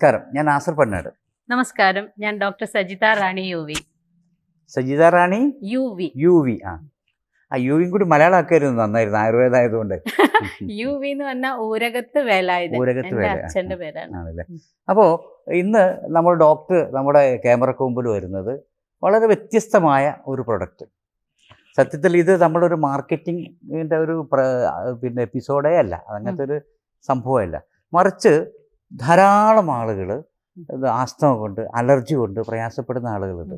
നമസ്കാരം. ഞാൻ ആസർ പന്നാട്. നമസ്കാരം. ഞാൻ doctor Sajitha Rani U V. Sajitha Rani? U V. U V. ആ. ആ യു വിയും കൂടി മലയാളം ആക്കായിരുന്നു നന്നായിരുന്നു. ആയുർവേദം ആയതുകൊണ്ട്. യു വി എന്ന് പറഞ്ഞാൽ ഊരകത്ത് വേലായത് ഊരകത്ത് വേല. പേരാണ്. ആണല്ലേ? അപ്പോൾ ഇന്ന് നമ്മൾ ഡോക്ടർ നമ്മുടെ ക്യാമറക്ക് മുമ്പിൽ വരുന്നത് വളരെ വ്യത്യസ്തമായ ഒരു പ്രൊഡക്റ്റ്. സത്യത്തിൽ ഇത് നമ്മളൊരു മാർക്കറ്റിങ്ങിന്റെ ഒരു പിന്നെ എപ്പിസോഡേ അല്ല. അങ്ങനത്തെ ഒരു സംഭവമല്ല. മറിച്ച് ധാരാളം ആളുകൾ ആസ്തമ കൊണ്ട് അലർജി കൊണ്ട് പ്രയാസപ്പെടുന്ന ആളുകളുണ്ട്.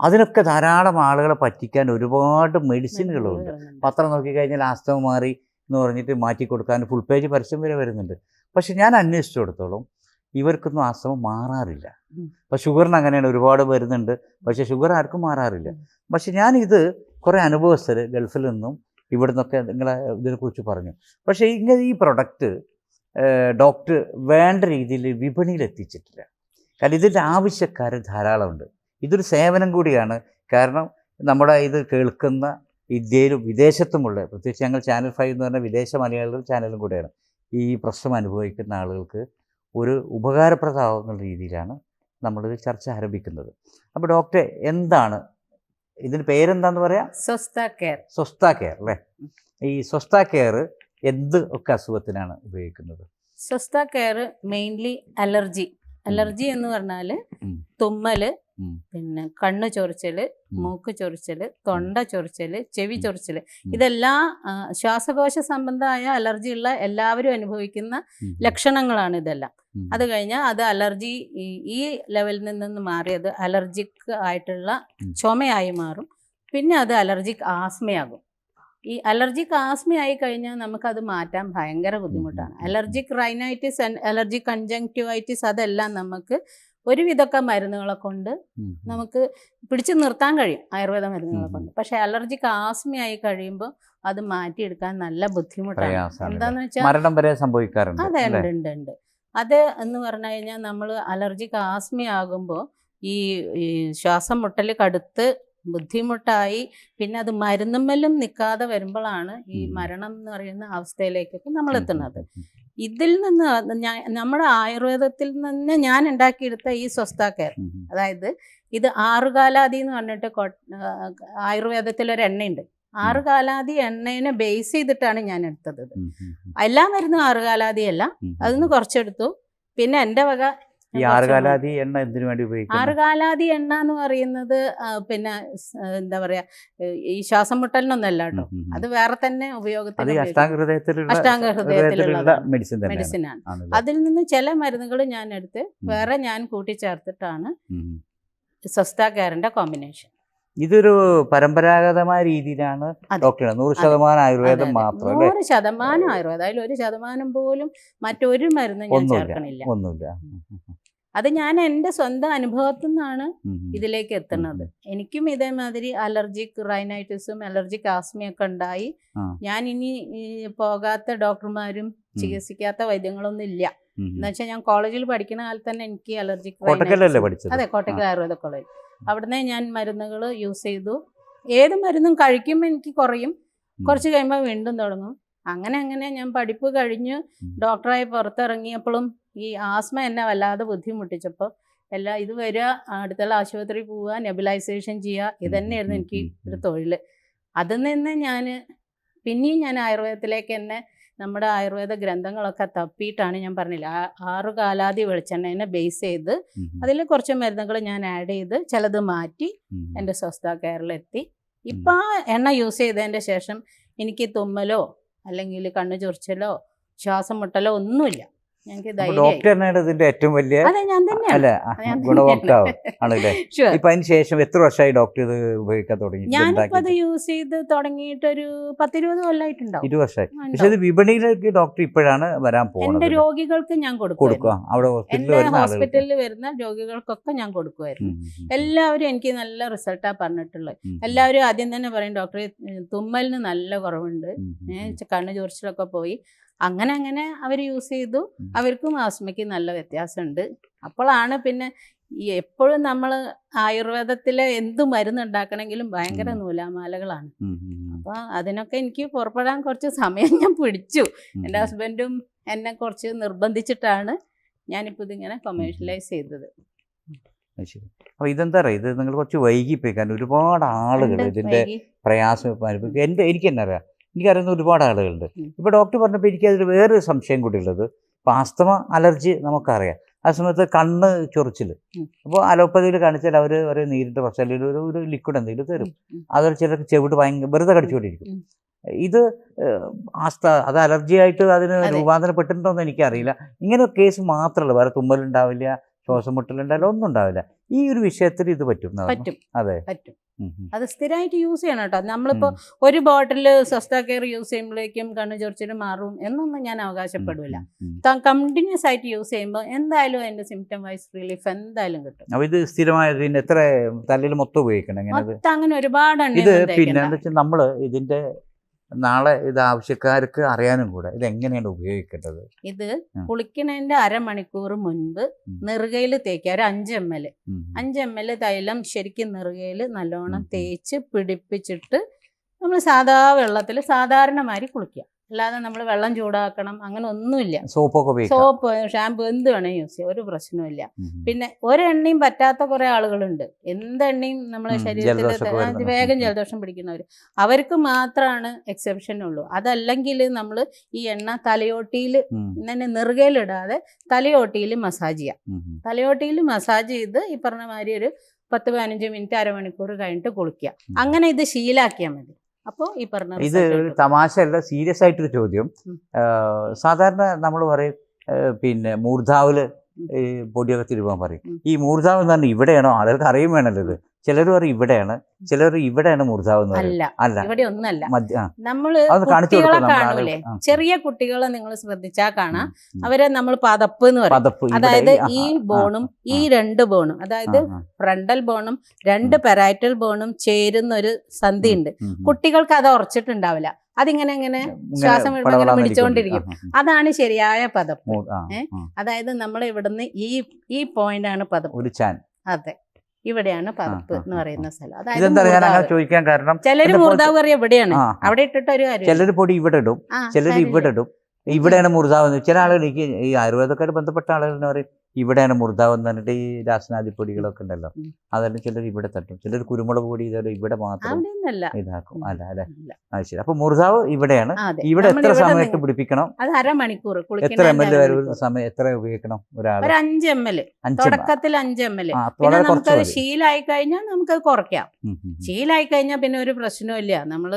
അതിനൊക്കെ ധാരാളം ആളുകളെ പറ്റിക്കാൻ ഒരുപാട് മെഡിസിനുകളുണ്ട്. പത്രം നോക്കിക്കഴിഞ്ഞാൽ ആസ്തമ മാറി എന്ന് പറഞ്ഞിട്ട് മാറ്റി കൊടുക്കാൻ ഫുൾ പേജ് പരസ്യം വരെ വരുന്നുണ്ട്. പക്ഷെ ഞാൻ അന്വേഷിച്ചിടത്തോളം ഇവർക്കൊന്നും ആസ്തമ മാറാറില്ല. അപ്പോൾ ഷുഗറിന് അങ്ങനെയാണ് ഒരുപാട് വരുന്നുണ്ട്. പക്ഷെ ഷുഗർ ആർക്കും മാറാറില്ല. പക്ഷെ ഞാനിത് കുറേ അനുഭവസ്ഥർ ഗൾഫിൽ നിന്നും ഇവിടെ നിന്നൊക്കെ നിങ്ങളെ ഇതിനെക്കുറിച്ച് പറഞ്ഞു. പക്ഷേ ഇങ്ങനെ ഈ പ്രൊഡക്റ്റ് ഡോക്ടർ വേണ്ട രീതിയിൽ വിപണിയിൽ എത്തിച്ചിട്ടില്ല കാരണം ഇതിന്റെ ആവശ്യക്കാർ ധാരാളമുണ്ട്. ഇതൊരു സേവനം കൂടിയാണ്. കാരണം നമ്മുടെ ഇത് കേൾക്കുന്ന ഇന്ത്യയിലും വിദേശത്തുമുള്ള പ്രത്യേകിച്ച് ഞങ്ങൾ ചാനൽ ഫൈവ് എന്ന് പറഞ്ഞ വിദേശ മലയാളികൾ ചാനലും കൂടെയാണ്. ഈ പ്രശ്നം അനുഭവിക്കുന്ന ആളുകൾക്ക് ഒരു ഉപകാരപ്രദമാകുന്ന രീതിയിലാണ് നമ്മളിത് ചർച്ച ആരംഭിക്കുന്നത്. അപ്പോൾ ഡോക്ടറെ എന്താണ്? ഇതിന് പേരെന്താന്ന് പറയാം? സ്വസ്ഥ കെയർ. സ്വസ്ഥ കെയർ അല്ലേ? ഈ സ്വസ്ഥ കെയർ എന്ത് ഒക്കെ അസുഖത്തിനാണ് ഉപയോഗിക്കുന്നത്? Swastha care mainly allergy. Allergy എന്ന് പറഞ്ഞാൽ. തുമ്മൽ പിന്നെ കണ്ണ് ചൊറിച്ചൽ മൂക്ക് ചൊറിച്ചൽ തൊണ്ട ചൊറിച്ചൽ ചെവി. ചൊറിച്ചൽ. ഇതെല്ലാം ശ്വാസകോശ സംബന്ധമായ അലർജി ഉള്ള എല്ലാവരും അനുഭവിക്കുന്ന ലക്ഷണങ്ങളാണ് ഇതെല്ലാം. അത് കഴിഞ്ഞാൽ അത് അലർജി ഈ ഈ ലെവലിൽ നിന്ന് മാറിയത് അലർജിക് ആയിട്ടുള്ള ചുമയായി മാറും. പിന്നെ അത് അലർജിക് ആസ്മയാകും. ഈ അലർജിക് ആയി കഴിഞ്ഞാൽ നമുക്കത് മാറ്റാൻ ഭയങ്കര ബുദ്ധിമുട്ടാണ്. അലർജിക് റൈനൈറ്റിസ് അലർജിക് കൺജങ്ക്റ്റിവൈറ്റിസ് അതെല്ലാം നമുക്ക് ഒരുവിധമൊക്കെ മരുന്നുകളെ കൊണ്ട് നമുക്ക് പിടിച്ചു നിർത്താൻ കഴിയും ആയുർവേദ മരുന്നുകളെ. കൊണ്ട് പക്ഷെ അലർജിക്ക് ആസ്മയായി കഴിയുമ്പോൾ അത് മാറ്റിയെടുക്കാൻ നല്ല ബുദ്ധിമുട്ടാണ് എന്താന്ന് വെച്ചാൽ മരണം വരെ സംഭവിക്കാറുണ്ട് അതെ? ഉണ്ട് ഉണ്ട് ഉണ്ട് അത് എന്ന് പറഞ്ഞു കഴിഞ്ഞാൽ നമ്മൾ അലർജിക്ക് ആസ്മയാകുമ്പോൾ ആകുമ്പോൾ ഈ ശ്വാസം മുട്ടൽ കടുത്ത് ബുദ്ധിമുട്ടായി. പിന്നെ അത് മരുന്നുമ്മലും നിൽക്കാതെ വരുമ്പോഴാണ് ഈ മരണം എന്ന് പറയുന്ന അവസ്ഥയിലേക്കൊക്കെ നമ്മൾ എത്തുന്നത്. ഇതിൽ നിന്ന് നമ്മുടെ ആയുർവേദത്തിൽ നിന്ന് ഞാൻ ഉണ്ടാക്കിയെടുത്ത ഈ സ്വസ്ഥ കെയർ അതായത് ഇത് ആറുകാലാതി എന്ന് പറഞ്ഞിട്ട് ആയുർവേദത്തിൽ ഒരു ആയുർവേദത്തിലൊരു എണ്ണയുണ്ട് ആറുകാലാതി എണ്ണേനെ ബേസ് ചെയ്തിട്ടാണ് ഞാൻ എടുത്തത്. എല്ലാ മരുന്നും ആറുകാലാതി അല്ല. അതിന്ന് കുറച്ചെടുത്തു. പിന്നെ എന്റെ വക ഈ ആറുകാലാതി എണ്ണ എന്തിനു വേണ്ടി ഉപയോഗിക്കും ആറുകാലാതി എണ്ണ എന്ന് പറയുന്നത് പിന്നെ എന്താ പറയാ ഈ ശ്വാസം മുട്ടലിനൊന്നല്ല കേട്ടോ. അത് വേറെ തന്നെ ഉപയോഗത്തിൽ അഷ്ടാംഗ ഹൃദയത്തിലുള്ള. മെഡിസിൻ ആണ് അതിൽ നിന്ന് ചില മരുന്നുകൾ ഞാൻ എടുത്ത് വേറെ ഞാൻ കൂട്ടിച്ചേർത്തിട്ടാണ്. സ്വസ്ഥ കെയറിന്റെ കോമ്പിനേഷൻ. ഇതൊരു പരമ്പരാഗതമായ രീതിയിലാണ് ഡോക്ടർ നൂറ്. ശതമാനം ആയുർവേദം മാത്രം നൂറ് ശതമാനം ആയുർവേദം. അതിൽ ഒരു ശതമാനം പോലും മറ്റൊരു മരുന്നും ഞാൻ ഒന്നുമില്ല. ചേർക്കണില്ല. ഒന്നുമില്ല. അത് ഞാൻ എന്റെ സ്വന്തം അനുഭവത്തിൽ നിന്നാണ്. ഇതിലേക്ക് എത്തുന്നത്. എനിക്കും ഇതേമാതിരി അലർജിക് റൈനൈറ്റിസും അലർജിക് ആസ്മയൊക്കെ ഉണ്ടായി. ഞാൻ ഇനി പോകാത്ത ഡോക്ടർമാരും ചികിത്സിക്കാത്ത വൈദ്യങ്ങളൊന്നും ഇല്ല. എന്നുവെച്ചാൽ ഞാൻ കോളേജിൽ പഠിക്കുന്ന കാലത്ത് തന്നെ എനിക്ക് അലർജിക് അതെ കോട്ടക്കൽ ആയുർവേദ കോളേജ്. അവിടുന്ന് ഞാൻ മരുന്നുകൾ യൂസ് ചെയ്തു. ഏത് മരുന്നും കഴിക്കുമ്പോൾ എനിക്ക് കുറയും. കുറച്ച് കഴിയുമ്പോൾ വീണ്ടും തുടങ്ങും. അങ്ങനെ അങ്ങനെ ഞാൻ പഠിപ്പ് കഴിഞ്ഞ്. ഡോക്ടറായി പുറത്തിറങ്ങിയപ്പോഴും ഈ ആസ്മ എന്നെ വല്ലാതെ ബുദ്ധിമുട്ടിച്ചപ്പോൾ എല്ലാം ഇത് വരിക അടുത്തുള്ള ആശുപത്രി പോവുക നെബിലൈസേഷൻ ചെയ്യുക ഇതന്നെയായിരുന്നു എനിക്ക് ഒരു തൊഴിൽ അതിൽ നിന്ന് ഞാൻ പിന്നെയും ഞാൻ ആയുർവേദത്തിലേക്ക് തന്നെ നമ്മുടെ ആയുർവേദ ഗ്രന്ഥങ്ങളൊക്കെ തപ്പിയിട്ടാണ് ഞാൻ പറഞ്ഞില്ല ആ- ആറു കാലാതി വെളിച്ചെണ്ണനെ ബേസ് ചെയ്ത്. അതിൽ കുറച്ച് മരുന്നുകൾ ഞാൻ ആഡ് ചെയ്ത് ചിലത് മാറ്റി എന്റെ സ്വസ്ഥ കെയറിലെത്തി ഇപ്പം ആ എണ്ണ യൂസ് ചെയ്തതിന്റെ ശേഷം എനിക്ക് തുമ്മലോ അല്ലെങ്കിൽ കണ്ണു ചൊറിച്ചലോ ശ്വാസം മുട്ടലോ ഒന്നുമില്ല. ഡോക്ടർ ഇതിന്റെ ഏറ്റവും വലിയ അല്ലെ? ഗുണഭോക്താവ് ആണല്ലേ. ഇപ്പൊ അതിന് ശേഷം എത്ര വർഷമായി ഡോക്ടർ ഇത് ഉപയോഗിക്കാൻ തുടങ്ങി? ഞാനിപ്പോ അത് യൂസ് ചെയ്ത് തുടങ്ങിയിട്ടൊരു പത്തിരുപത് കൊല്ലമായിട്ടുണ്ടാവും ഇരുപത് വർഷമായി. പക്ഷെ ഇത്. വിപണിയിലേക്ക് ഡോക്ടർ ഇപ്പോഴാണ് വരാൻ പോകുന്നത് എന്റെ രോഗികൾക്ക് ഞാൻ കൊടുക്കും അവിടെ ഹോസ്പിറ്റലിൽ വരുന്ന രോഗികൾക്കൊക്കെ ഞാൻ കൊടുക്കുമായിരുന്നു. എല്ലാവരും എനിക്ക് നല്ല റിസൾട്ടാ പറഞ്ഞിട്ടുള്ളത്. എല്ലാവരും ആദ്യം തന്നെ പറയും ഡോക്ടറെ തുമ്മലിന് നല്ല കുറവുണ്ട്. കണ്ണു ഉം, ഏ, ഉം. ച- കണ്ണ് ചൊറിച്ചിലൊക്കെ പോയി. അങ്ങനെ അങ്ങനെ അവർ യൂസ് ചെയ്തു. അവർക്കും ആസ്മയ്ക്ക് നല്ല വ്യത്യാസമുണ്ട്. അപ്പോഴാണ് പിന്നെ ഈ എപ്പോഴും നമ്മൾ ആയുർവേദത്തിലെ എന്ത് മരുന്ന് ഉണ്ടാക്കണമെങ്കിലും ഭയങ്കര. നൂലാമാലകളാണ്. അപ്പോൾ അതിനൊക്കെ എനിക്ക് പുറപ്പെടാൻ കുറച്ച് സമയം ഞാൻ പിടിച്ചു. എന്റെ ഹസ്ബൻഡും എന്നെ കുറച്ച് നിർബന്ധിച്ചിട്ടാണ് ഞാനിപ്പോൾ ഇതിങ്ങനെ കൊമേഴ്ഷ്യലൈസ് ചെയ്തത്. അപ്പൊ ശരി. അപ്പോൾ ഇതെന്താ പറയുക ഇത് നിങ്ങൾ കുറച്ച് വൈകിപ്പോയി. കാരണം ഒരുപാട് ആളുകൾ ഇതിന്റെ ഇതിന്റെ പ്രയാസം അനുഭവിക്കും എന്റെ എനിക്ക് തന്നെ അറിയാം? എനിക്കറിയുന്ന ഒരുപാട് ആളുകളുണ്ട്. ഇപ്പോൾ ഡോക്ടർ പറഞ്ഞപ്പോൾ എനിക്കതിൽ വേറൊരു സംശയം കൂടി ഉള്ളത്. ഇപ്പോൾ ആസ്തമ അലർജി നമുക്കറിയാം. ആ സമയത്ത് കണ്ണ് ചൊറിച്ചിൽ അപ്പോൾ അലോപ്പതിയിൽ കാണിച്ചാൽ അവർ ഒരു നീരിന്റെ പ്രശ്നം അല്ലെങ്കിൽ ഒരു ഒരു ലിക്വിഡ് എന്തെങ്കിലും തരും. അതൊരു ചിലർക്ക് ചെവിട് ഭയങ്കര വെറുതെ കടിച്ചുകൊണ്ടിരിക്കും. ഇത് ആസ്ത അത് അലർജി ആയിട്ട് അതിന് അതെ. രൂപാന്തരപ്പെട്ടിട്ടുണ്ടോ എന്ന് എനിക്കറിയില്ല. ഇങ്ങനെ കേസ് മാത്രമല്ല വേറെ തുമ്മലുണ്ടാവില്ല ശ്വാസം മുട്ടലുണ്ടാവില്ല ഒന്നും ഉണ്ടാവില്ല. ഈ ഒരു വിഷയത്തിൽ ഇത് പറ്റും. അതെ. പറ്റും. അത് സ്ഥിരമായിട്ട് യൂസ് ചെയ്യണം കേട്ടോ. നമ്മളിപ്പോൾ. ഒരു ബോട്ടിൽ സ്വസ്ഥ കെയർ യൂസ് ചെയ്യുമ്പോഴേക്കും കണ്ണു ചൊറിച്ചിൽ മാറും എന്നൊന്നും ഞാൻ അവകാശപ്പെടില്ല. കണ്ടിന്യൂസ് ആയിട്ട് യൂസ് ചെയ്യുമ്പോൾ എന്തായാലും അതിന്റെ സിംറ്റം വൈസ് റിലീഫ് എന്തായാലും കിട്ടും. അപ്പൊ ഇത് സ്ഥിരമായത് പിന്നെ എത്ര തലയിൽ മൊത്തം ഉപയോഗിക്കണം? മൊത്തം അങ്ങനെ ഒരുപാട് ഇത് പിന്നെ നമ്മൾ നമ്മൾ ഇതിന്റെ നാളെ ഇത് ആവശ്യക്കാർക്ക് അറിയാനും കൂടെ ഇത് എങ്ങനെയാണ് ഉപയോഗിക്കേണ്ടത് ഇത്. കുളിക്കുന്നതിന്റെ അരമണിക്കൂർ മുൻപ്. നെറുകയിൽ തേക്കുക ഒരു അഞ്ച് എം എൽ. അഞ്ച് എം എൽ തൈലം ശരിക്കും നെറുകയിൽ നല്ലോണം. തേച്ച് പിടിപ്പിച്ചിട്ട് നമ്മൾ സാധാ വെള്ളത്തിൽ സാധാരണമാതിരി കുളിക്കാം കുളിക്കുക അല്ലാതെ നമ്മൾ വെള്ളം ചൂടാക്കണം അങ്ങനെ ഒന്നുമില്ല. സോപ്പൊക്കെ സോപ്പ് ഷാമ്പു എന്ത് വേണേലും യൂസ് ചെയ്യാം ഒരു ഉം. പിന്നെ ഒരെണ്ണയും പറ്റാത്ത കുറെ ആളുകളുണ്ട്. എന്തെണ്ണയും നമ്മളെ ശരീരത്തിൽ വേഗം. ജലദോഷം പിടിക്കുന്നവർ അവർക്ക് മാത്രമാണ് എക്സെപ്ഷൻ ഉള്ളൂ. അതല്ലെങ്കിൽ നമ്മൾ ഈ എണ്ണ തലയോട്ടിയിൽ തന്നെ നെറുകയിലിടാതെ തലയോട്ടിയിൽ മസാജ് ചെയ്യാം. തലയോട്ടിയിൽ മസാജ് ചെയ്ത് ഈ പറഞ്ഞ മാതിരി ഒരു പത്ത് പതിനഞ്ച് മിനിറ്റ് അരമണിക്കൂർ കഴിഞ്ഞിട്ട് കുളിക്കുക. അങ്ങനെ ഇത് ശീലാക്കിയാൽ മതി. അപ്പോൾ ഈ പറഞ്ഞ ഇത് തമാശ ഒരു. തമാശയല്ല സീരിയസ് ആയിട്ടൊരു ചോദ്യം. സാധാരണ നമ്മൾ പറയും പിന്നെ മൂർധാവിൽ പൊടിയൊക്കെ തിരുവാൻ പറയും. ഈ മൂർധാവ് എന്ന് പറഞ്ഞാൽ ഇവിടെയാണോ? ആളുകൾക്ക് അറിയും വേണമല്ലോ ഇത്. ചിലർ പറയും ഇവിടെയാണ് ചിലർ ഇവിടെയാണ് മൂർധാവ് അല്ല ഇവിടെ ഒന്നല്ല. നമ്മൾ കുട്ടികളെ കാണൂലേ? ചെറിയ കുട്ടികളെ നിങ്ങൾ ശ്രദ്ധിച്ചാൽ കാണാം. അവരെ നമ്മൾ പതപ്പ് എന്ന് പറയും. അതായത് ഈ ബോണും ഈ രണ്ട് ബോണും അതായത്. ഫ്രണ്ടൽ ബോണും രണ്ട് പെരാറ്റൽ ബോണും ചേരുന്ന ഒരു സന്ധി ഉണ്ട്. കുട്ടികൾക്ക് അത് ഉറച്ചിട്ടുണ്ടാവില്ല. അതിങ്ങനെ ഇങ്ങനെ ശ്വാസം ഇങ്ങനെ പടപടാന്ന് പിടിച്ചോണ്ടിരിക്കും. അതാണ് ശരിയായ പദപ്പ്. അതായത് നമ്മൾ ഇവിടുന്ന് ഈ ഈ പോയിന്റ് ആണ് പദപ്പ് ചാൻ. അതെ. ഇവിടെയാണ് ആ, എന്ന് പറയുന്ന സ്ഥലം. അതായത് ചോദിക്കാൻ കാരണം? ചിലര് മൂർദാവ് കറി എവിടെയാണ്. അവിടെ ഇട്ടിട്ട് ഒരു കാര്യം ചിലർ പൊടി ഇവിടെ ഇടും ചിലർ ഇവിടെ ഇടും. ഇവിടെയാണ് മുറുതാവ് ചില ആളുകൾ എനിക്ക് ഈ ആയുർവേദക്കായിട്ട് ബന്ധപ്പെട്ട ആളുകൾ എന്ന് പറയും. ഇവിടെയാണ് മുർദാവ് എന്ന് പറഞ്ഞിട്ട് ഈ രാസനാദി പൊടികളൊക്കെ ഉണ്ടല്ലോ. അതെല്ലാം ചിലർ ഇവിടെ തട്ടും. ചിലർ കുരുമുളക് പൊടി ഇതോടെ ഇവിടെ മാത്രം ഇതാക്കും. അല്ല അല്ലെ. അത് ശരി. അപ്പൊ മുർദാവ് ഇവിടെയാണ്. ഇവിടെ എത്ര സമയത്ത് പിടിപ്പിക്കണം? അരമണിക്കൂർ എത്ര എം എൽ എ വരെ സമയം എത്ര ഉപയോഗിക്കണം ഒരാൾ? ഒരു അഞ്ച് എം എൽ. തുടക്കത്തിൽ അഞ്ച് എം എൽ. പിന്നെ നമുക്കത് ശീലായി കഴിഞ്ഞാൽ നമുക്കത് കുറയ്ക്കാം. ശീലായി കഴിഞ്ഞാൽ പിന്നെ ഒരു പ്രശ്നവും ഇല്ല. നമ്മൾ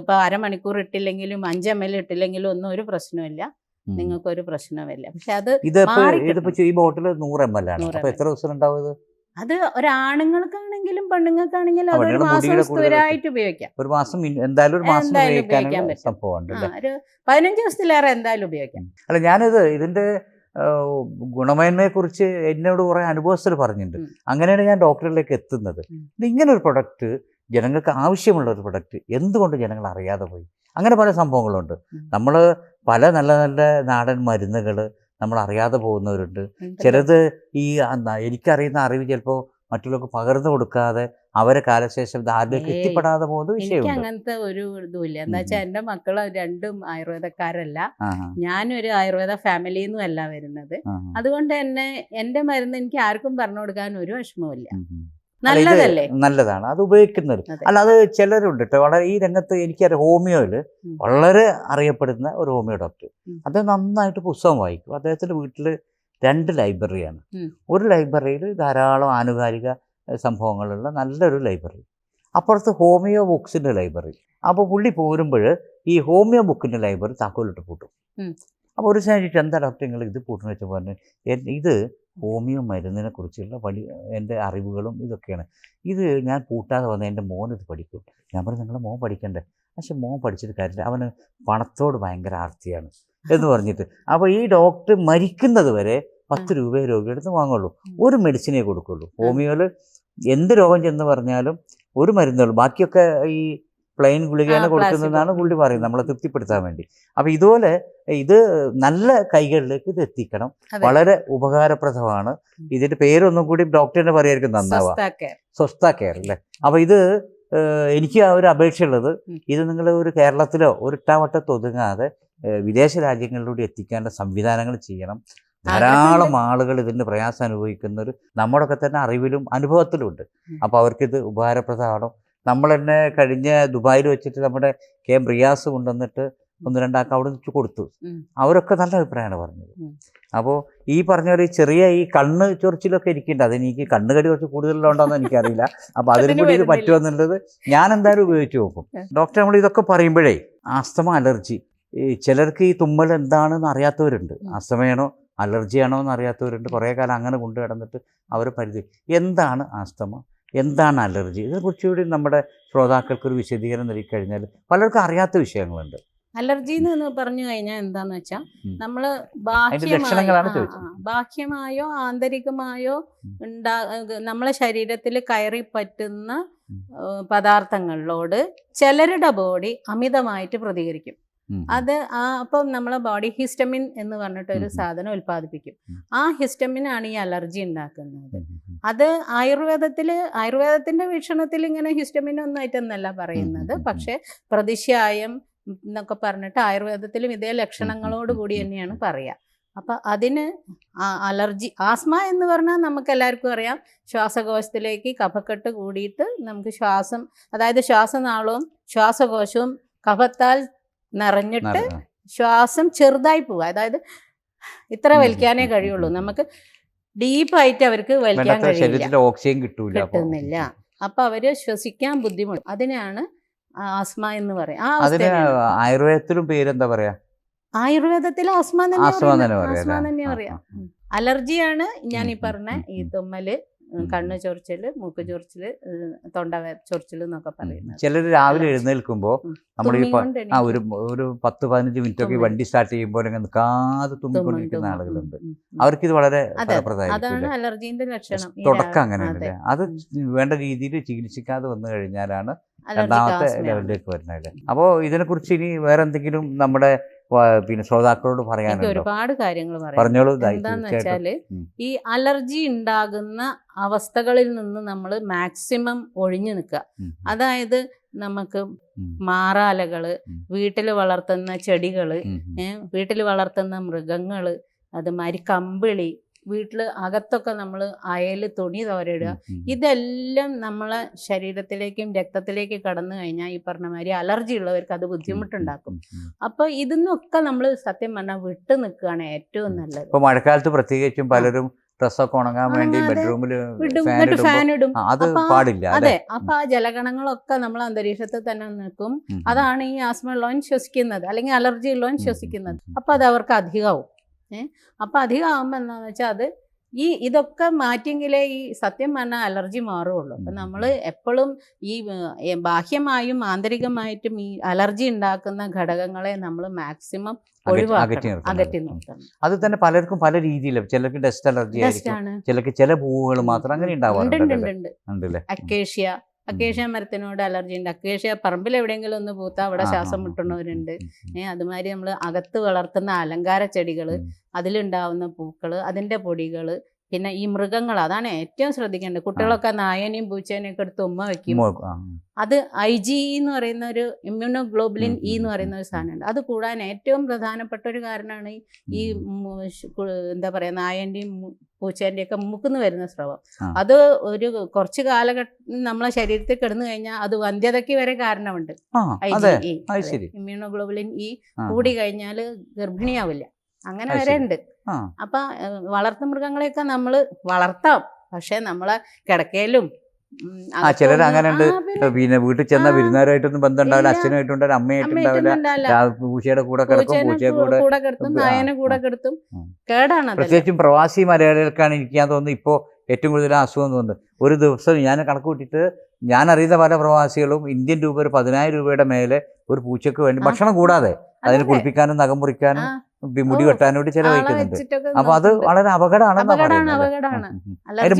ഇപ്പൊ അരമണിക്കൂർ ഇട്ടില്ലെങ്കിലും അഞ്ച് എം എൽ ഇട്ടില്ലെങ്കിലും ഒന്നും ഒരു പ്രശ്നമില്ല ഉം. നിങ്ങൾക്ക് ഒരു പ്രശ്നമില്ല പക്ഷെ അത് ഇതിപ്പോ ഈ ബോട്ടിൽ നൂറ് എം എൽ ആണ് 100 എത്ര ദിവസം ഉണ്ടാവും അത് ഒരാണുങ്ങൾക്കാണെങ്കിലും പെണ്ണുങ്ങൾക്കാണെങ്കിലും അത് അതൊരു മാസം സ്ഥിരമായിട്ട് ഉപയോഗിക്കാം. ഒരു മാസം എന്തായാലും ഒരു മാസം ഉപയോഗിക്കാൻ. സംഭവമുണ്ട് അല്ലേ? ഒരു പതിനഞ്ച് ദിവസത്തിലേറെ എന്തായാലും ഉപയോഗിക്കാം. അല്ല ഞാനിത് ഇതിന്റെ ഗുണമേന്മയെ കുറിച്ച് എന്നോട് കുറെ അനുഭവസ്ഥർ പറഞ്ഞിട്ടുണ്ട്. അങ്ങനെയാണ് ഞാൻ ഡോക്ടറിലേക്ക് എത്തുന്നത്. ഇങ്ങനെ ഒരു പ്രൊഡക്റ്റ് ജനങ്ങൾക്ക് ആവശ്യമുള്ള ഒരു പ്രൊഡക്റ്റ് എന്തുകൊണ്ട് ജനങ്ങൾ അറിയാതെ പോയി? അങ്ങനെ പല സംഭവങ്ങളുണ്ട്. നമ്മൾ പല നല്ല നല്ല നാടൻ മരുന്നുകൾ നമ്മൾ അറിയാതെ പോകുന്നവരുണ്ട്. ചിലത് ഈ എനിക്കറിയുന്ന അറിവ് ചിലപ്പോൾ മറ്റുള്ളവർക്ക് പകർന്നു കൊടുക്കാതെ അവരെ കാലശേഷം ആരിലേക്ക്. എത്തിപ്പെടാതെ പോകുന്ന എനിക്ക് വിഷയമുണ്ട്. അങ്ങനത്തെ ഒരു ഇതുമില്ല. എന്താ. വെച്ചാൽ എന്റെ മക്കൾ രണ്ടും ആയുർവേദക്കാരല്ല. ഞാനൊരു ഞാനും ഒരു ആയുർവേദ ഫാമിലിയിൽ നിന്നും അല്ല വരുന്നത്. അതുകൊണ്ട് തന്നെ എന്റെ മരുന്ന് എനിക്ക് ആർക്കും പറഞ്ഞു കൊടുക്കാൻ ഒരു ഇത് നല്ലതല്ലേ? നല്ലതാണ്. അത് ഉപയോഗിക്കുന്നത് അല്ല അത് ചിലരുണ്ട് കേട്ടോ വളരെ ഈ രംഗത്ത് എനിക്കറിയാം ഹോമിയോയിൽ വളരെ അറിയപ്പെടുന്ന ഒരു ഹോമിയോ ഡോക്ടർ. അദ്ദേഹം നന്നായിട്ട് പുസ്തകം വായിക്കും. അദ്ദേഹത്തിന്റെ വീട്ടിൽ രണ്ട് ലൈബ്രറിയാണ്. ഒരു ലൈബ്രറിയിൽ ധാരാളം ആനുകാലിക സംഭവങ്ങളുള്ള നല്ലൊരു ലൈബ്രറി. അപ്പുറത്ത് ഹോമിയോ ബുക്സിന്റെ ലൈബ്രറി. അപ്പോൾ പുള്ളി പോരുമ്പോൾ ഈ ഹോമിയോ ബുക്കിന്റെ ലൈബ്രറി താക്കോലിട്ട് പൂട്ടും. അപ്പോൾ ഒരു ശനിയാഴ്ച എന്താ ഡോക്ടർ നിങ്ങൾ ഇത് പൂട്ടുന്ന വെച്ചാൽ പറഞ്ഞു "എൻ- ഇത് ഹോമിയോ മരുന്നിനെ കുറിച്ചുള്ള പഠി എന്റെ അറിവുകളും ഇതൊക്കെയാണ്. ഇത് ഞാൻ പൂട്ടാതെ വന്ന എന്റെ മോൻ ഇത് പഠിക്കും. ഞാൻ പറഞ്ഞു നിങ്ങളെ മോൻ പഠിക്കണ്ടേ? പക്ഷെ മോൻ പഠിച്ചിട്ട് കാര്യമില്ല. അവന് പണത്തോട് ഭയങ്കര ആർത്തിയാണ്. എന്ന് പറഞ്ഞിട്ട്. അപ്പോൾ ഈ ഡോക്ടർ മരിക്കുന്നത് വരെ പത്ത് രൂപയെ രോഗിയുടെ അടുത്ത് വാങ്ങുള്ളൂ. ഒരു മെഡിസിനേ കൊടുക്കുള്ളൂ. ഹോമിയോയിൽ എന്ത് രോഗം ചെന്ന് പറഞ്ഞാലും ഒരു മരുന്നുള്ളൂ ബാക്കിയൊക്കെ ഈ പ്ലെയിൻ ഗുളികയാണ് കൊടുക്കുന്നതെന്നാണ് പുള്ളി പറയുന്നത്. നമ്മളെ തൃപ്തിപ്പെടുത്താൻ വേണ്ടി. അപ്പോൾ ഇതുപോലെ ഇത് നല്ല കൈകളിലേക്ക് ഇത് എത്തിക്കണം. വളരെ ഉപകാരപ്രദമാണ്. ഇതിന്റെ പേരൊന്നും കൂടി ഡോക്ടറിന്റെ പറയായിരിക്കും നന്നാവാ. സ്വസ്ഥ കെയർ. അല്ലേ? അപ്പോൾ ഇത് എനിക്ക് ആ ഒരു അപേക്ഷയുള്ളത് ഉള്ളത് ഇത് നിങ്ങൾ ഒരു കേരളത്തിലോ ഒരു ഇട്ടാവട്ടത്ത് ഒതുങ്ങാതെ വിദേശ രാജ്യങ്ങളിലൂടെ എത്തിക്കേണ്ട സംവിധാനങ്ങൾ ചെയ്യണം. ധാരാളം ആളുകൾ ഇതിന്റെ പ്രയാസം അനുഭവിക്കുന്നവർ നമ്മുടെയൊക്കെ തന്നെ അറിവിലും അനുഭവത്തിലും ഉണ്ട്. അപ്പൊ അപ്പോൾ അവർക്കിത് ഉപകാരപ്രദമാണോ? നമ്മൾ തന്നെ കഴിഞ്ഞ ദുബായിൽ വെച്ചിട്ട് നമ്മുടെ കെ എം റിയാസ് കൊണ്ടുവന്നിട്ട് ഒന്ന് രണ്ടാൾക്ക് അവിടെ നിന്ന് കൊടുത്തു. അവരൊക്കെ നല്ല അഭിപ്രായമാണ് പറഞ്ഞത്. അപ്പോൾ ഈ പറഞ്ഞ ഒരു ചെറിയ ഈ കണ്ണ് ചൊറിച്ചിലൊക്കെ ഇരിക്കുന്നുണ്ട്. അതെനിക്ക് കണ്ണ് കടി കുറച്ച് കൂടുതലുണ്ടോയെന്ന് എനിക്കറിയില്ല. അപ്പോൾ അതിനും കൂടി ഇത്. പറ്റുമെന്നുള്ളത് ഞാൻ എന്തായാലും ഉപയോഗിച്ച് നോക്കും. ഡോക്ടർ നമ്മൾ ഇതൊക്കെ പറയുമ്പോഴേ ആസ്തമ അലർജി ചിലർക്ക് ഈ തുമ്മൽ എന്താണെന്ന് അറിയാത്തവരുണ്ട്. ആസ്തമയാണോ അലർജിയാണോ എന്ന് അറിയാത്തവരുണ്ട്. കുറേ കാലം അങ്ങനെ കൊണ്ടു കിടന്നിട്ട് അവർ പരിധി എന്താണ് ആസ്തമ? എന്താണ് അലർജി? ഇതിനെക്കുറിച്ച് കൂടി നമ്മുടെ ശ്രോതാക്കൾക്ക് ഒരു വിശദീകരണം നൽകി കഴിഞ്ഞാൽ പലർക്കും അറിയാത്ത വിഷയങ്ങളുണ്ട്. അലർജി എന്ന് പറഞ്ഞു കഴിഞ്ഞാൽ എന്താന്ന് വെച്ചാൽ നമ്മൾ നമ്മൾ ബാഹ്യമായോ ബാഹ്യമായോ ആന്തരികമായോ. ഉണ്ടാ നമ്മളെ ശരീരത്തിൽ കയറി പറ്റുന്ന പദാർത്ഥങ്ങളിലോട് ചിലരുടെ ബോഡി അമിതമായിട്ട് പ്രതികരിക്കും. അത് ആ അപ്പം നമ്മളെ ബോഡി ഹിസ്റ്റമിൻ എന്ന് പറഞ്ഞിട്ട് ഒരു സാധനം ഉൽപ്പാദിപ്പിക്കും. ആ ഹിസ്റ്റമിനാണ് ഈ അലർജി ഉണ്ടാക്കുന്നത്. അത് ആയുർവേദത്തിൽ ആയുർവേദത്തിന്റെ വീക്ഷണത്തിൽ ഇങ്ങനെ ഹിസ്റ്റമിൻ ഒന്നായിട്ടൊന്നല്ല പറയുന്നത്. പക്ഷേ പ്രതിശായം എന്നൊക്കെ പറഞ്ഞിട്ട് ആയുർവേദത്തിലും ഇതേ ലക്ഷണങ്ങളോട് കൂടി തന്നെയാണ് പറയാ. പറയുക അപ്പം അതിന് അലർജി ആസ്മ എന്ന് പറഞ്ഞാൽ നമുക്ക് എല്ലാവർക്കും അറിയാം. ശ്വാസകോശത്തിലേക്ക് കഫക്കെട്ട് കൂടിയിട്ട് നമുക്ക് ശ്വാസം അതായത് ശ്വാസനാളവും ശ്വാസകോശവും കഫത്താൽ നിറഞ്ഞിട്ട് ശ്വാസം ചെറുതായി പോവുക. അതായത് ഇത്ര വലിക്കാനേ കഴിയുള്ളൂ. നമുക്ക് ഡീപ്പായിട്ട് അവർക്ക് വലിക്കാൻ കഴിയില്ല. ഓക്സിജൻ കിട്ടൂല. കിട്ടുന്നില്ല. അപ്പൊ അവർ ശ്വസിക്കാൻ ബുദ്ധിമുട്ട്. അതിനാണ് ആസ്മ എന്ന് പറയും. അതിന് ആയുർവേദത്തിലും പേരെന്താ പറയാ? ആയുർവേദത്തിൽ ആസ്മ തന്നെ ആസ്മ. തന്നെ പറയാം. അലർജിയാണ് ഞാൻ ഈ പറഞ്ഞ ഈ. തുമ്മൽ. കണ്ണ് ചൊറിച്ചിൽ മൂക്ക് ചൊറിച്ചിൽ തൊണ്ട ചൊറിച്ചിൽ എന്നൊക്കെ പറയുന്നത്. ചിലർ രാവിലെ എഴുന്നേൽക്കുമ്പോ എഴുന്നേൽക്കുമ്പോൾ നമ്മൾ ഈ ആ ഒരു ഒരു പത്ത് പതിനഞ്ച് മിനിറ്റ് ഒക്കെ വണ്ടി സ്റ്റാർട്ട് ചെയ്യുമ്പോൾ നിൽക്കാതെ തുമ്മും, തുമ്മിക്കൊണ്ടിരിക്കുന്ന ആളുകളുണ്ട്. അവർക്ക് ഇത് വളരെ അതെ, അതാണ്? അലർജീന്റെ ലക്ഷണം. തുടക്കം അങ്ങനെ അത്. വേണ്ട രീതിയിൽ ചികിത്സിക്കാതെ വന്നു കഴിഞ്ഞാലാണ് രണ്ടാമത്തെ. ലെവലിലേക്ക് വരുന്നത് അപ്പോൾ ഇതിനെക്കുറിച്ച് ഇനി വേറെ എന്തെങ്കിലും നമ്മുടെ പിന്നെ ശ്രോതാക്കളോട് പറയാൻ ഒരുപാട് കാര്യങ്ങൾ പറഞ്ഞോളൂ എന്താന്ന് വെച്ചാൽ ഈ അലർജി ഉണ്ടാകുന്ന അവസ്ഥകളിൽ നിന്ന് നമ്മൾ മാക്സിമം ഒഴിഞ്ഞു നിൽക്കുക അതായത് നമുക്ക്. മാറാലകൾ. വീട്ടിൽ വളർത്തുന്ന ചെടികൾ. വീട്ടിൽ വളർത്തുന്ന മൃഗങ്ങൾ അതുമാതിരി കമ്പിളി വീട്ടിൽ അകത്തൊക്കെ നമ്മൾ അയൽ തുണി തോരയിടുക. ഇതെല്ലാം നമ്മളെ ശരീരത്തിലേക്കും രക്തത്തിലേക്ക് കടന്നു കഴിഞ്ഞാൽ ഈ പറഞ്ഞ മാതിരി അലർജി ഉള്ളവർക്ക് അത് ബുദ്ധിമുട്ടുണ്ടാക്കും. അപ്പോൾ ഇതിന്നൊക്കെ നമ്മൾ സത്യം പറഞ്ഞാൽ വിട്ടു നിൽക്കുകയാണ് ഏറ്റവും നല്ലത്. ഇപ്പൊ മഴക്കാലത്ത് പ്രത്യേകിച്ചും പലരും ഡ്രസ്സൊക്കെ ഉണങ്ങാൻ വേണ്ടി ബെഡ്റൂമിൽ ഫാൻ ഇടും. അത് പാടില്ല അതെ. അപ്പൊ ആ ജലഗണങ്ങളൊക്കെ നമ്മൾ അന്തരീക്ഷത്തിൽ തന്നെ നിൽക്കും. അതാണ് ഈ ആസ്മ ഉള്ളവൻ ശ്വസിക്കുന്നത്. അല്ലെങ്കിൽ അലർജി ഉള്ളവൻ. ശ്വസിക്കുന്നത്. അപ്പൊ അത് അവർക്ക് അധികമാവും. ഏഹ് അപ്പൊ അധികമാകുമ്പോൾ എന്താണെന്ന് വെച്ചാൽ അത് ഈ ഇതൊക്കെ മാറ്റിയെങ്കിലേ ഈ സത്യം പറഞ്ഞാൽ അലർജി മാറുള്ളൂ. അപ്പം നമ്മൾ എപ്പോഴും ഈ ബാഹ്യമായും ആന്തരികമായിട്ടും ഈ അലർജി ഉണ്ടാക്കുന്ന ഘടകങ്ങളെ നമ്മൾ മാക്സിമം അകറ്റി- ഒഴിവാക്കണം നിർത്തണം. അകറ്റി നിർത്തണം. അത് തന്നെ പലർക്കും പല രീതിയിലും ചിലർക്ക് ഡസ്റ്റ് അലർജി ചിലർക്ക് ചില പൂവുകൾ മാത്രം അങ്ങനെ ഉണ്ട് ഉണ്ടാവാറുണ്ട് ഉണ്ട് ഉണ്ട് അക്കേഷ്യ അക്കേഷ്യ മരത്തിനോട് അലർജി ഉണ്ട്. അക്കേഷ്യ പറമ്പിൽ എവിടെയെങ്കിലും ഒന്ന് പൂത്താൽ അവിടെ ശ്വാസം മുട്ടുന്നവരുണ്ട്. ഏഹ് അതുമാതിരി നമ്മൾ അകത്ത് വളർത്തുന്ന അലങ്കാര ചെടികൾ അതിലുണ്ടാവുന്ന പൂക്കൾ അതിന്റെ പൊടികൾ പിന്നെ ഈ മൃഗങ്ങൾ അതാണ് ഏറ്റവും ശ്രദ്ധിക്കേണ്ടത്. കുട്ടികളൊക്കെ നായനെയും പൂച്ചേനെയും ഒക്കെ എടുത്ത് ഉമ്മ വെക്കും. അത് ഐ ജി എന്ന് പറയുന്ന ഒരു ഇമ്മ്യൂണോഗ്ലോബുലിൻ ഇ എന്ന് പറയുന്ന ഒരു സാധനമുണ്ട് അത് കൂടാൻ ഏറ്റവും പ്രധാനപ്പെട്ട ഒരു കാരണമാണ് ഈ എന്താ പറയുക നായന്റെയും ഒക്കെ മൂക്കുന്ന് വരുന്ന സ്രവം. അത് ഒരു കുറച്ച് കാലഘട്ടം നമ്മളെ ശരീരത്തിൽ കിടന്നു കഴിഞ്ഞാൽ അത് വന്ധ്യതയ്ക്ക് വരെ കാരണമുണ്ട്. ഇമ്മ്യൂണോഗ്ലോബുലിൻ ആ, കൂടി കഴിഞ്ഞാൽ ഗർഭിണിയാവില്ല. അങ്ങനെ വരെ ഉണ്ട്. അപ്പൊ വളർത്തു മൃഗങ്ങളെയൊക്കെ നമ്മൾ വളർത്താം. പക്ഷെ നമ്മളെ കിടക്കയിലും ആ ചിലർ അങ്ങനെ ഉണ്ട് പിന്നെ വീട്ടിൽ ചെന്ന വിരുന്നാരായിട്ടൊന്നും ബന്ധം ഉണ്ടാവില്ല. അച്ഛനായിട്ടുണ്ടാവില്ല അമ്മയായിട്ടുണ്ടാവില്ല പൂച്ചയുടെ കൂടെ കിടക്കും കൂടെ കൂടെ കിടത്തും. കേടാണ്. പ്രത്യേകിച്ചും പ്രവാസി മലയാളികൾക്കാണ് എനിക്ക് ഞാൻ തോന്നുന്നു ഇപ്പോൾ ഏറ്റവും കൂടുതൽ അസുഖം തോന്നുന്നത് ഒരു ദിവസം ഞാൻ കണക്ക് കൂട്ടിയിട്ട് ഞാൻ അറിയുന്ന പല പ്രവാസികളും ഇന്ത്യൻ രൂപ ഒരു പതിനായിരം രൂപയുടെ മേലെ ഒരു പൂച്ചയ്ക്ക് വേണ്ടി. ഭക്ഷണം കൂടാതെ അതിനെ അതെ. കുളിപ്പിക്കാനും നഖം മുറിക്കാനും മുടി വെട്ടാനും വേണ്ടി ചെലവഴിക്കുന്നുണ്ട് അപ്പൊ അത് വളരെ അപകടമാണ്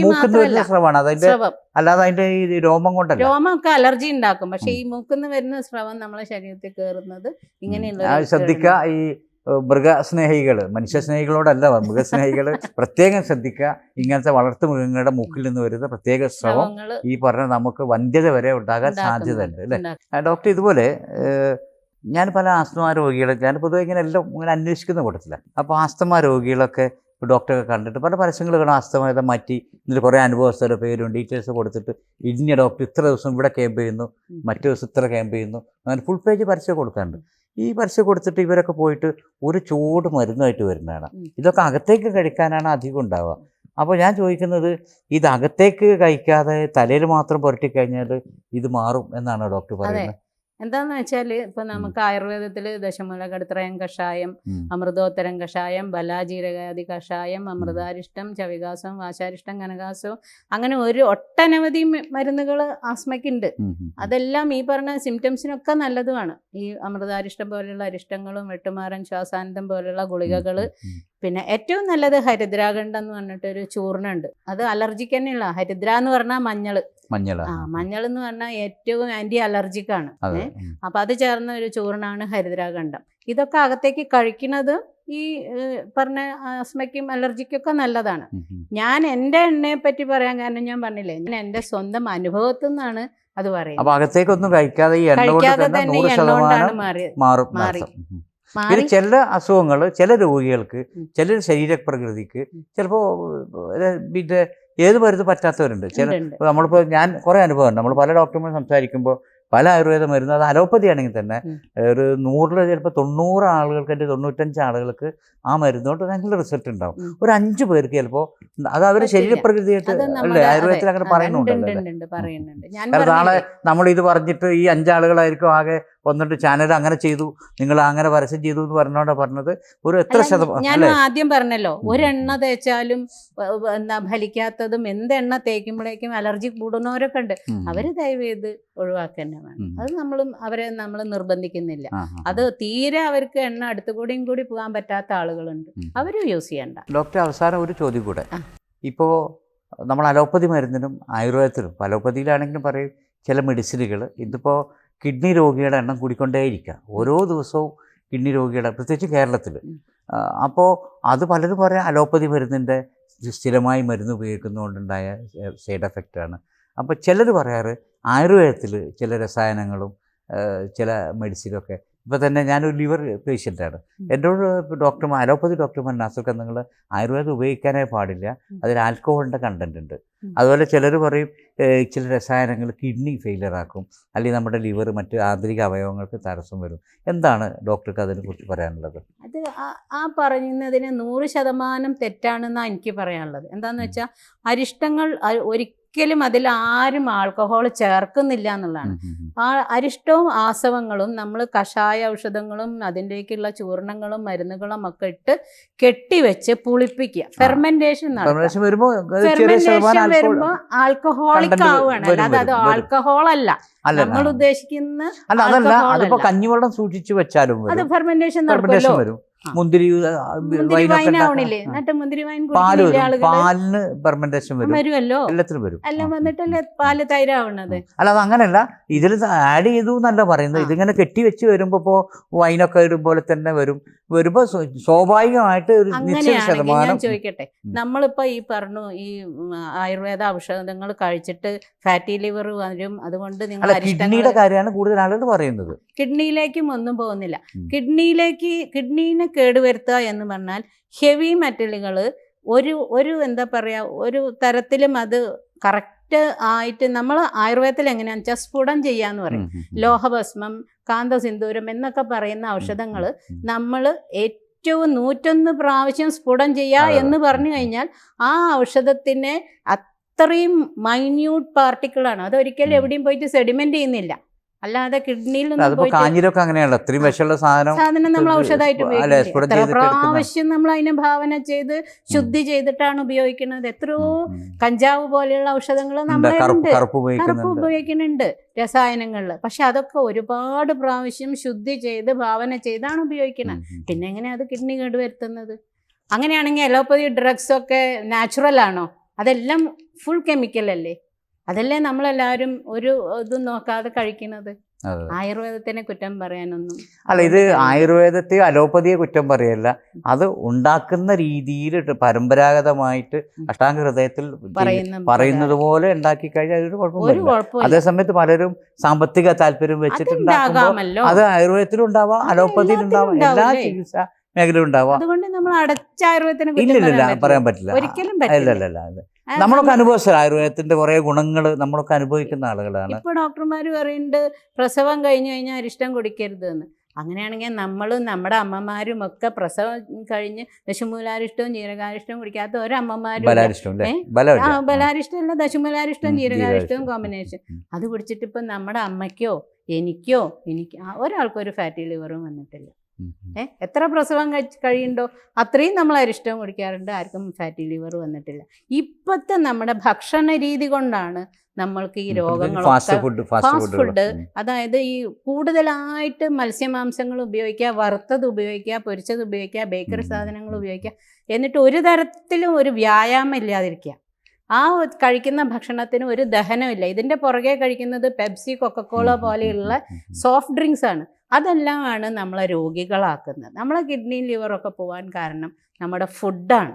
മൂക്കുന്ന വരുന്ന സ്രവമാണ് അതിന്റെ അല്ലാതെ അതിന്റെ ഈ രോമം കൊണ്ടല്ല. രോമമൊക്കെ അലർജി ഉണ്ടാക്കും. പക്ഷെ. ഈ മൂക്കുന്ന വരുന്ന സ്രവം നമ്മളെ ശരീരത്തിൽ കയറുന്നത് ഇങ്ങനെയുള്ള ആ, ഈ ശ്രദ്ധിക്കുക ഈ മനുഷ്യ മൃഗസ്നേഹികൾ. മനുഷ്യസ്നേഹികളോടല്ല മൃഗസ്നേഹികൾ പ്രത്യേകം ശ്രദ്ധിക്കുക ഇങ്ങനത്തെ വളർത്തു മൃഗങ്ങളുടെ മൂക്കിൽ നിന്ന് വരുന്ന പ്രത്യേക സ്രവം ഈ പറഞ്ഞ നമുക്ക് വന്ധ്യത വരെ ഉണ്ടാകാൻ. സാധ്യതയുണ്ട് അല്ലേ? ഡോക്ടർ ഇതുപോലെ ഞാൻ പല ആസ്തമ രോഗികളെ ഞാൻ പൊതുവെ ഇങ്ങനെ എല്ലാം ഇങ്ങനെ അന്വേഷിക്കുന്ന കൂട്ടത്തില്ല അപ്പോൾ ആസ്തമ രോഗികളൊക്കെ ഡോക്ടറെ കണ്ടിട്ട് പല പരസ്യങ്ങൾ കാണാം അസ്തമയതം മാറ്റി ഇതിൽ കുറേ അനുഭവസ്ഥരുടെ പേരും ഡീറ്റെയിൽസ് കൊടുത്തിട്ട് ഇന്ന ഡോക്ടർ ഇത്ര ദിവസം ഇവിടെ ക്യാമ്പ് ചെയ്യുന്നു മറ്റു ദിവസം ഇത്ര ക്യാമ്പ് ചെയ്യുന്നു അങ്ങനെ ഫുൾ പേജ് പരസ്യം കൊടുക്കാറുണ്ട്. ഈ പരസ്യം കൊടുത്തിട്ട് ഇവരൊക്കെ പോയിട്ട് ഒരു ചൂട് മരുന്നായിട്ട് വരുന്നതാണ്. ഇതൊക്കെ അകത്തേക്ക് കഴിക്കാനാണ് അധികം ഉണ്ടാവുക. അപ്പോൾ ഞാൻ ചോദിക്കുന്നത് ഇത് അകത്തേക്ക് കഴിക്കാതെ തലയിൽ മാത്രം പുരട്ടി കഴിഞ്ഞാൽ ഇത് മാറും എന്നാണ് ഡോക്ടർ പറയുന്നത്? എന്താന്ന് വെച്ചാൽ ഇപ്പൊ നമുക്ക് ആയുർവേദത്തിൽ ദശമൂലകടത്രയം കഷായം ഉം. അമൃതോത്തരം കഷായം ബലാജീരകാദി കഷായം അമൃതാരിഷ്ടം ചവികാസം വാശാരിഷ്ടം കനകാസവും അങ്ങനെ ഒരു ഒട്ടനവധി മരുന്നുകൾ ആസ്മയ്ക്കുണ്ട്. അതെല്ലാം ഈ പറഞ്ഞ സിംറ്റംസിനൊക്കെ നല്ലതുമാണ്. ഈ അമൃതാരിഷ്ടം പോലെയുള്ള അരിഷ്ടങ്ങളും വെട്ടുമാറൻ ശ്വാസാനന്ദം പോലെയുള്ള ഗുളികകൾ പിന്നെ ഏറ്റവും നല്ലത് ഹരിദ്രാഖണ്ഡം എന്ന് പറഞ്ഞിട്ടൊരു ചൂർണുണ്ട് അത് അലർജിക്ക് തന്നെയുള്ള. ഹരിദ്ര എന്ന് പറഞ്ഞാൽ മഞ്ഞൾ മഞ്ഞൾ ആ മഞ്ഞൾ എന്ന് പറഞ്ഞാൽ ഏറ്റവും ആന്റി അലർജിക് ആണ്. അതെ. ഏ? ഉം. അപ്പൊ അത് ചേർന്ന ഒരു ചൂർണാണ് ഹരിദ്രാഖണ്ഡം. ഇതൊക്കെ അകത്തേക്ക് കഴിക്കുന്നത് ഈ പറഞ്ഞ അസ്മയ്ക്കും അലർജിക്കൊക്കെ നല്ലതാണ്. ഞാൻ എന്റെ എണ്ണയെ പറ്റി പറയാൻ കാരണം ഞാൻ പറഞ്ഞില്ലേ ഞാൻ എന്റെ സ്വന്തം അനുഭവത്തിൽ നിന്നാണ് അത് പറയുന്നത്. അകത്തേക്കൊന്നും കഴിക്കാതെ കഴിക്കാതെ തന്നെ ഈ എണ്ണ കൊണ്ടാണ് മാറും മാറി. ഇത് ചില അസുഖങ്ങൾ ചില രോഗികൾക്ക് ചില ശരീരപ്രകൃതിക്ക്. ചിലപ്പോൾ പിന്നെ ഏത് മരുന്ന് പറ്റാത്തവരുണ്ട് ചില. നമ്മളിപ്പോൾ ഞാൻ കുറേ അനുഭവം നമ്മൾ പല ഡോക്ടർമാരും സംസാരിക്കുമ്പോൾ പല ആയുർവേദ മരുന്ന് അത് അലോപ്പതി ആണെങ്കിൽ തന്നെ ഒരു നൂറിൽ ചിലപ്പോൾ തൊണ്ണൂറ് ആളുകൾക്ക് എന്റെ തൊണ്ണൂറ്റഞ്ച് ആളുകൾക്ക് ആ മരുന്നുകൊണ്ട് നല്ല റിസൾട്ട് ഉണ്ടാവും. ഒരു അഞ്ച് പേർക്ക് ചിലപ്പോൾ അത് അവർ പറ്റില്ല. ശരീരപ്രകൃതിയായിട്ട് അല്ലേ? ആയുർവേദത്തിൽ അങ്ങനെ പറയുന്നുണ്ടല്ലോ പറയുന്നുണ്ട്. നാളെ നമ്മൾ ഇത് പറഞ്ഞിട്ട് ഈ അഞ്ചാളുകളായിരിക്കും ആകെ വന്നിട്ട് ചാനൽ അങ്ങനെ ചെയ്തു നിങ്ങൾ അങ്ങനെ പരസ്യം ചെയ്തു എന്ന് പറഞ്ഞോണ്ടാ പറഞ്ഞത്. ഒരു എത്ര ശതമാനം ഞാൻ ആദ്യം പറഞ്ഞല്ലോ. ഒരെണ്ണ തേച്ചാലും എന്താ ഫലിക്കാത്തതും എന്തെണ്ണ തേക്കുമ്പോഴേക്കും അലർജി കൂടുന്നവരൊക്കെ ഉണ്ട്. അവർ ദയവ് ചെയ്ത് ഒഴിവാക്കുക വേണം അത് നമ്മളും അവരെ നമ്മൾ നിർബന്ധിക്കുന്നില്ല. അത് തീരെ അവർക്ക് എണ്ണ അടുത്തുകൂടിയും കൂടി പോകാൻ പറ്റാത്ത ആളുകളുണ്ട്. അവരും യൂസ് ചെയ്യണ്ട. ഡോക്ടർ അവസാനം ഒരു ചോദ്യം കൂടെ. ഇപ്പോൾ നമ്മൾ അലോപ്പതി മരുന്നിനും ആയുർവേദത്തിനും ഇപ്പോൾ അലോപ്പതിയിലാണെങ്കിലും പറയും ചില മെഡിസിനുകൾ ഇതിപ്പോൾ കിഡ്നി രോഗികളുടെ എണ്ണം കൂടിക്കൊണ്ടേയിരിക്കുക ഓരോ ദിവസവും കിഡ്നി രോഗികളുടെ പ്രത്യേകിച്ച് കേരളത്തിൽ. അപ്പോൾ അത് പലരും പറയാം അലോപ്പതി മരുന്നിന്റെ സ്ഥിരമായി മരുന്ന് ഉപയോഗിക്കുന്നതുകൊണ്ടുണ്ടായ സൈഡ് എഫക്റ്റാണ്. അപ്പോൾ ചിലർ പറയാറ് ആയുർവേദത്തിൽ ചില രസായനങ്ങളും ചില മെഡിസിനൊക്കെ ഇപ്പോൾ തന്നെ ഞാനൊരു ലിവർ പേഷ്യന്റാണ്. എന്നോട് ഡോക്ടർമാർ അലോപ്പതി ഡോക്ടർമാർ നാസർക്ക് നിങ്ങൾ ആയുർവേദം ഉപയോഗിക്കാനേ പാടില്ല. അതിൽ ആൽക്കഹോളിന്റെ കണ്ടന്റ് ഉണ്ട്. അതുപോലെ ചിലർ പറയും ചില രസായനങ്ങൾ കിഡ്നി ഫെയിലിയർ ആക്കും. അല്ലെങ്കിൽ നമ്മുടെ ലിവർ മറ്റ് ആന്തരിക അവയവങ്ങൾക്ക് തടസ്സം വരും. എന്താണ് ഡോക്ടർക്ക് അതിനെക്കുറിച്ച് പറയാനുള്ളത്? അത് ആ- പറയുന്നതിന് നൂറ് ശതമാനം തെറ്റാണെന്നാണ് എനിക്ക് പറയാനുള്ളത്. എന്താണെന്ന് വെച്ചാൽ അരിഷ്ടങ്ങൾ അ- ഒരിക്കലും അതിൽ ആരും ആൽക്കഹോൾ ചേർക്കുന്നില്ല എന്നുള്ളതാണ്. ആ അരിഷ്ടവും ആസവങ്ങളും നമ്മൾ കഷായ ഔഷധങ്ങളും അതിന്റെയൊക്കെയുള്ള ചൂർണങ്ങളും മരുന്നുകളും ഒക്കെ ഇട്ട് കെട്ടിവെച്ച് പുളിപ്പിക്കുക ഫെർമെന്റേഷൻ ഫെർമെന്റേഷൻ വരുമ്പോ ആൽക്കഹോളിക് ആവുകയാണ് അല്ലാതെ അത്. ആൽക്കഹോൾ അല്ല നമ്മൾ. ഉദ്ദേശിക്കുന്ന. കഞ്ഞിവെള്ളം സൂക്ഷിച്ചു വെച്ചാലും അത് ഫെർമെന്റേഷൻ നടക്കുമല്ലോ. മുന്തിരി മുന്തിരി വൈൻ പാൽ പാലിന് പെർമെന്റേഷൻ വരും. വരുമല്ലോ? എല്ലാത്തിനും വരും. എല്ലാം വന്നിട്ടല്ലേ. പാൽ തൈരാവണത്? അല്ല അത് അങ്ങനെയല്ല. ഇതിൽ ആഡ് ചെയ്തു എന്നല്ല പറയുന്നത്. ഇതിങ്ങനെ കെട്ടി വെച്ച് വരുമ്പോ ഇപ്പോ വൈനൊക്കെ ഇതുപോലെ തന്നെ വരും. വരുമ്പോ സ്വാഭാവികമായിട്ട് ഒരു നിശ്ചിത ശതമാനം ചോദിക്കട്ടെ. നമ്മളിപ്പോ ഈ പറഞ്ഞു ഈ ആയുർവേദ ഔഷധങ്ങൾ കഴിച്ചിട്ട് ഫാറ്റി ലിവർ വരും. അതുകൊണ്ട് നിങ്ങൾ കിഡ്നിയുടെ കാര്യമാണ് കൂടുതൽ ആളുകൾ പറയുന്നത്. കിഡ്നിയിലേക്കും ഒന്നും പോകുന്നില്ല. കിഡ്നിയിലേക്ക് കിഡ്നീനെ കേടുവരുത്തുക എന്ന് പറഞ്ഞാൽ ഹെവി മെറ്റലുകൾ ഒരു ഒരു എന്താ പറയുക ഒരു തരത്തിലും അത് കറക്റ്റ് ആയിട്ട് നമ്മൾ ആയുർവേദത്തിൽ എങ്ങനെയാണ് വെച്ചാൽ സ്ഫുടം ചെയ്യാന്ന് പറയും. ലോഹഭസ്മം കാന്തസിന്ദൂരം എന്നൊക്കെ പറയുന്ന ഔഷധങ്ങൾ. നമ്മൾ ഏറ്റവും നൂറ്റൊന്ന് പ്രാവശ്യം സ്ഫുടം ചെയ്യുക. എന്ന് പറഞ്ഞു കഴിഞ്ഞാൽ ആ ഔഷധത്തിനെ അത്രയും മൈന്യൂട്ട് പാർട്ടിക്കിളാണ് അത് ഒരിക്കലും എവിടെയും പോയിട്ട് സെഡിമെന്റ് ചെയ്യുന്നില്ല അല്ലാതെ കിഡ്നിയിൽ കാഞ്ഞിരൊക്കെ അങ്ങനെയാണല്ലോ. അത്രയും. വിഷമുള്ള സാധനം സാധനം നമ്മൾ ഔഷധമായിട്ട് ഉപയോഗിക്കുന്നത് പ്രാവശ്യം നമ്മൾ അതിനെ ഭാവന ചെയ്ത് ശുദ്ധി ചെയ്തിട്ടാണ് ഉപയോഗിക്കുന്നത്. എത്രയോ. കഞ്ചാവ് പോലെയുള്ള ഔഷധങ്ങൾ നമ്മൾ കറുപ്പ് ഉപയോഗിക്കുന്നുണ്ട്. രസായനങ്ങളിൽ പക്ഷെ അതൊക്കെ ഒരുപാട് പ്രാവശ്യം ശുദ്ധി ചെയ്ത് ഭാവന ചെയ്താണ് ഉപയോഗിക്കുന്നത്. പിന്നെ എങ്ങനെയാ അത് കിഡ്നി കേട് കേടുവരുത്തുന്നത് അങ്ങനെയാണെങ്കിൽ അലോപ്പതി ഡ്രഗ്സ് ഒക്കെ നാച്ചുറൽ ആണോ? അതെല്ലാം ഫുൾ കെമിക്കൽ അല്ലേ? അതല്ലേ നമ്മളെല്ലാവരും ഒരു ഇതും നോക്കാതെ കഴിക്കുന്നത്. ആയുർവേദത്തിനെ കുറ്റം പറയാനൊന്നും അല്ല ഇത് ആയുർവേദത്തെ അലോപ്പതിയെ കുറ്റം പറയല്ല. അത് ഉണ്ടാക്കുന്ന രീതിയിൽ പരമ്പരാഗതമായിട്ട് അഷ്ടാംഗ ഹൃദയത്തിൽ പറയുന്നത് പോലെ ഉണ്ടാക്കി കഴിഞ്ഞാൽ അതൊരു കുഴപ്പമില്ല. അതേ സമയത്ത് പലരും സാമ്പത്തിക താല്പര്യം വെച്ചിട്ട്ണ്ടാക്കുമ്പോൾ അത് ആയുർവേദത്തിലും ഉണ്ടാവാം അലോപ്പതിയിലും എല്ലാ ചികിത്സ മേഖല ഉണ്ടാവാം അതുകൊണ്ട് നമ്മൾ അടച്ച ആയുർവേദത്തിനെ കുറ്റം ഇല്ലില്ല പറയാൻ പറ്റില്ല. ഒരിക്കലും ഇല്ല പറ്റില്ല ഇല്ല ഇല്ല ഇല്ല. നമ്മളൊക്കെ അനുഭവിച്ച ആയുർവേദത്തിന്റെ കുറെ ഗുണങ്ങൾ നമ്മളൊക്കെ അനുഭവിക്കുന്ന ആളുകളാണ്. ഇപ്പൊ ഡോക്ടർമാർ പറയുന്നുണ്ട് പ്രസവം കഴിഞ്ഞു കഴിഞ്ഞാൽ അരിഷ്ടം കുടിക്കരുത് എന്ന്. അങ്ങനെയാണെങ്കിൽ നമ്മളും നമ്മുടെ അമ്മമാരും ഒക്കെ പ്രസവം കഴിഞ്ഞ് ദശമൂലാരിഷ്ടവും ജീരകാരിഷ്ടവും കുടിക്കാത്ത ഒരമ്മമാരും ബലാരിഷ്ടമല്ല ദശമൂലാരിഷ്ടവും ജീരകാരിഷ്ടവും കോമ്പിനേഷൻ. അത് കുടിച്ചിട്ട് ഇപ്പം നമ്മുടെ അമ്മയ്ക്കോ എനിക്കോ എനിക്ക് ഒരാൾക്കൊരു ഒരു ഫാറ്റി ലിവറും വന്നിട്ടില്ല. ഉം, ഉം. ഏ? എത്ര പ്രസവം കഴി കഴിയുണ്ടോ? അത്രയും നമ്മൾ അരിഷ്ടം കുടിക്കാറുണ്ട്. ആർക്കും ഫാറ്റി ലിവർ വന്നിട്ടില്ല. ഇപ്പോഴത്തെ നമ്മുടെ ഭക്ഷണ രീതി കൊണ്ടാണ് നമ്മൾക്ക് ഈ ഫാസ്റ്റ് ഫുഡ് ഫാസ്റ്റ് ഫുഡ് അതായത് ഈ കൂടുതലായിട്ട് മത്സ്യമാംസങ്ങൾ ഉപയോഗിക്കുക വറുത്തത് ഉപയോഗിക്കുക പൊരിച്ചത് ഉപയോഗിക്കുക ബേക്കറി സാധനങ്ങൾ ഉപയോഗിക്കുക എന്നിട്ട് ഒരു തരത്തിലും ഒരു വ്യായാമം ഇല്ലാതിരിക്കുക. ആ കഴിക്കുന്ന ഭക്ഷണത്തിന് ഒരു ദഹനമില്ല. ഇതിന്റെ പുറകെ കഴിക്കുന്നത് പെപ്സി കൊക്കക്കോള പോലെയുള്ള സോഫ്റ്റ് ഡ്രിങ്ക്സ് ആണ്. അതെല്ലാമാണ് നമ്മളെ രോഗികളാക്കുന്നത്. നമ്മളെ കിഡ്നിയും ലിവറൊക്കെ പോകാൻ കാരണം നമ്മുടെ ഫുഡാണ്.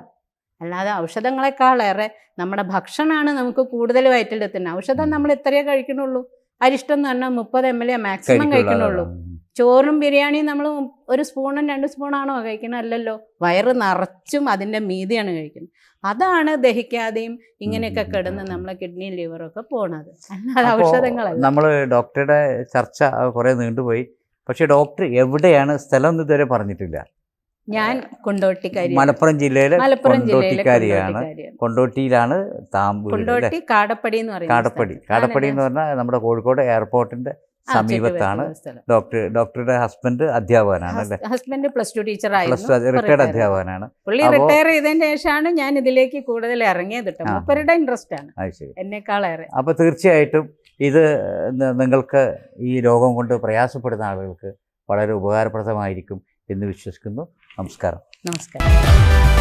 അല്ലാതെ ഔഷധങ്ങളെക്കാളേറെ നമ്മുടെ ഭക്ഷണമാണ് നമുക്ക് കൂടുതൽ വയറ്റിലെത്തുന്നത്. ഔഷധം നമ്മൾ ഇത്രയേ കഴിക്കണുള്ളൂ അരിഷ്ടം എന്ന് പറഞ്ഞാൽ മുപ്പത് എം എൽ എ മാക്സിമം കഴിക്കണുള്ളൂ ചോറും ബിരിയാണിയും നമ്മൾ ഒരു സ്പൂണും രണ്ട് സ്പൂണാണോ കഴിക്കുന്നത്? അല്ലല്ലോ. വയറ് നിറച്ചും അതിന്റെ മീതിയാണ് കഴിക്കുന്നത്. അതാണ് ദഹിക്കാതെയും ഇങ്ങനെയൊക്കെ കിടന്ന്. നമ്മളെ കിഡ്നി ലിവറൊക്കെ പോണത്. അല്ലാതെ ഔഷധങ്ങളല്ല. നമ്മൾ ഡോക്ടറുടെ ചർച്ച കുറേ നീണ്ടുപോയി. പക്ഷേ ഡോക്ടർ എവിടെയാണ് സ്ഥലം എന്ന് ഇതുവരെ പറഞ്ഞിട്ടില്ല. ഞാൻ കൊണ്ടോട്ടിക്കാരി മലപ്പുറം ജില്ലയിലെ മലപ്പുറം ജില്ലയിലെ കൊണ്ടോട്ടിക്കാരിയാണ്. കൊണ്ടോട്ടിയിലാണ് താമ്പൂർ കൊണ്ടോട്ടി കാടപ്പടി എന്ന് പറയുന്നത് കാടപ്പടി. കാടപ്പടി എന്ന് പറഞ്ഞാൽ നമ്മുടെ കോഴിക്കോട് എയർപോർട്ടിന്റെ സമീപത്താണ് ഡോക്ടർ ഡോക്ടറുടെ ഹസ്ബൻഡ് അധ്യാപകനാണ് അല്ലേ? Husband plus two teacher plus ആയിരുന്നു ടു റിട്ടയർഡ് അധ്യാപകനാണ്. പുള്ളി റിട്ടയർ ചെയ്തതിന് ശേഷമാണ് ഞാൻ ഇതിലേക്ക് കൂടുതൽ ഇറങ്ങിയത് മൂപ്പരുടെ ഇൻട്രസ്റ്റ് ആണ്. എന്നെക്കാളേറെ. അപ്പോൾ തീർച്ചയായിട്ടും ഇത് നിങ്ങൾക്ക് ഈ രോഗം കൊണ്ട് പ്രയാസപ്പെടുന്ന ആളുകൾക്ക് വളരെ ഉപകാരപ്രദമായിരിക്കും എന്ന് വിശ്വസിക്കുന്നു. നമസ്കാരം. നമസ്കാരം.